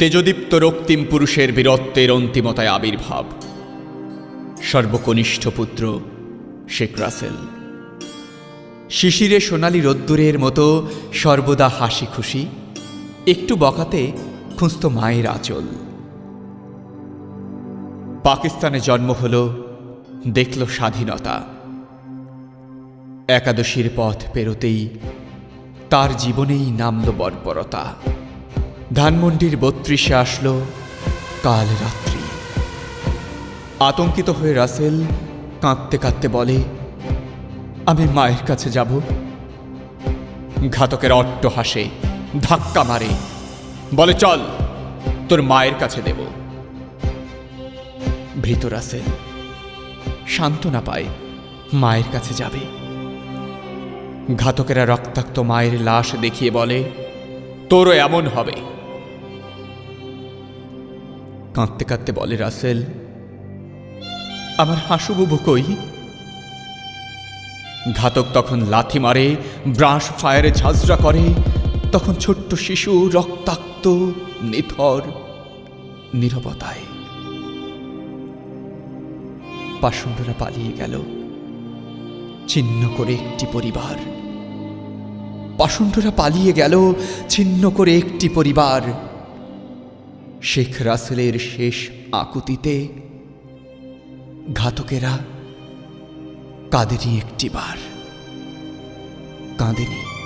তেজদীপ্ত রক্তিম পুরুষের বীরত্বের অন্তিমতায় আবির্ভাব। সর্বকনিষ্ঠ পুত্র শেখ রাসেল। শিশিরে সোনালি রোদ্দুরের মতো সর্বদা হাসি খুশি একটু বকাতে খুঁজত মায়ের আঁচল। পাকিস্তানে জন্ম হল, দেখল স্বাধীনতা। একাদশীর পথ পেরোতেই তার জীবনেই নামল বর্বরতা। ধানমন্ডির বত্রিশে আসলো কাল রাত্রি। আতঙ্কিত হয়ে রাসেল কাঁদতে কাঁদতে বলে, আমি মায়ের কাছে যাব। ঘাতকের অট্ট হাসে, ধাক্কা মারে। বলে, চল, তোর মায়ের কাছে দেব। ভৃত রাসেল সান্ত্বনা পায়, মায়ের কাছে যাবে। ঘাতকেরা রক্তাক্ত মায়ের লাশ দেখিয়ে বলে, তোরও এমন হবে। কাঁদতে কাঁদতে বলে, রাসেল, আমার হাসুবুবু কই? ঘাতক তখন লাথি মারে, ব্রাশ ফায়ারে ঝাঁঝরা করে, তখন ছোট্ট শিশু রক্তাক্ত, নিথর, নিরবতায়। পাষণ্ডরা পালিয়ে গেল, ছিন্ন করে একটি পরিবার। পাষণ্ডরা পালিয়ে গেল, ছিন্ন করে একটি পরিবার। শেখ রাসেলের শেষ আকুতিতে ঘাতকেরা কাঁদেনি একটিবার। কাঁদেনি।